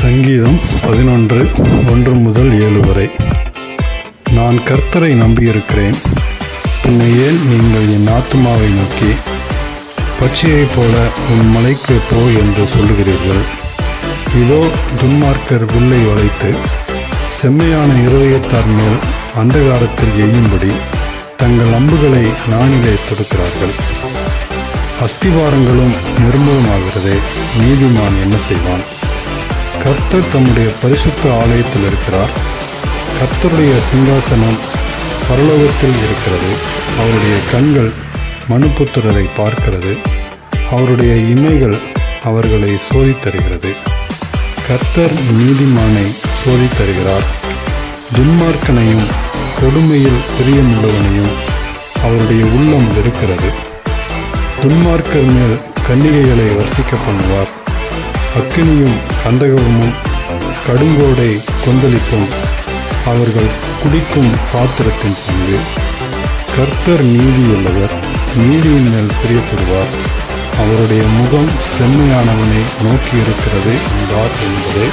சங்கீதம் பதினொன்று ஒன்று முதல் ஏழு வரை. நான் கர்த்தரை நம்பியிருக்கிறேன். பின்ன ஏன் நீங்கள் என் ஆத்மாவை நோக்கி பட்சியைப் போல உன் மலைக்கு போ என்று சொல்லுகிறீர்கள்? இதோ துன்மார்க்கர் வில்லை வளைத்து செம்மையான இருதயத்தார் மேல் அந்தகாரத்தில் எய்யும்படி தங்கள் அம்புகளை நாணிலே தொடுக்கிறார்கள். அஸ்திவாரங்களும் நிர்மூலமாகிறதே நீதிமான் என்ன செய்வான்? கர்த்தர் தம்முடைய பரிசுத்த ஆலயத்தில் இருக்கிறார். கர்த்தருடைய சிங்காசனம் பரலோகத்தில் இருக்கிறது. அவருடைய கண்கள் மனுபுத்திரரை பார்க்கிறது. அவருடைய இமைகள் அவர்களை சோதித்தருகிறது. கர்த்தர் நீதிமானை சோதித்தருகிறார். துன்மார்க்கனையும் கொடுமையில் பிரியமுள்ளவனையும் அவருடைய உள்ளம் வெறுக்கிறது. துன்மார்க்கர் மேல் கன்னிகைகளை வர்த்திக்க பண்ணுவார். அக்கினியும் கந்தகமும் கடுங்கோடை கொந்தளிப்பும் அவர்கள் குடிக்கும் பாத்திரத்தின் பங்கு. கர்த்தர் நீதியுள்ளவர் நீதியின் மேல் பிரியப்படுவார். அவருடைய முகம் செம்மையானவனை நோக்கி இருக்கிறது என்றார் என்பதை